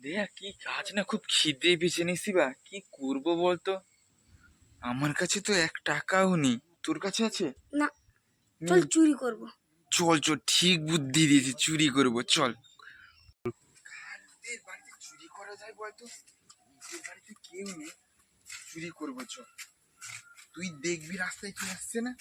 দেয়া কি কাজ না খুব খিদে পেয়েছে নিসি বা। কি করব বলতো? আমার কাছে তো এক টাকাও নেই। তোর কাছে আছে? না চল চুরি করব। চল চল ঠিক বুদ্ধি দিয়েছি চুরি করব চল। বাড়িতে চুরি করা যায় বলতো? বাড়িতে কেউ নেই। চুরি করব চল। তুই দেখবি রাস্তায় কি আসছে না?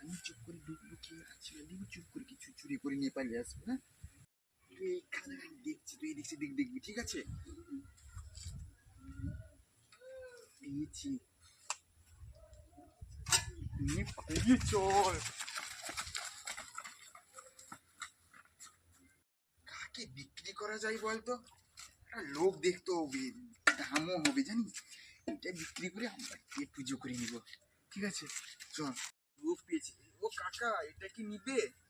আমি চুপ করে ঢুকবো কি আছে? চুপ করে কিছু চুরি করে নিয়ে পালিয়ে আসব আমি দেখবি, ঠিক আছে? কাকে বিক্রি করা যায় বলতো? লোক দেখতে হবে, দামও হবে, জানিস? এটা বিক্রি করে আমরা গিয়ে পুজো করে নিব, ঠিক আছে? চল। লোক পেয়েছি। ও কাকা, এটা কি নিবে?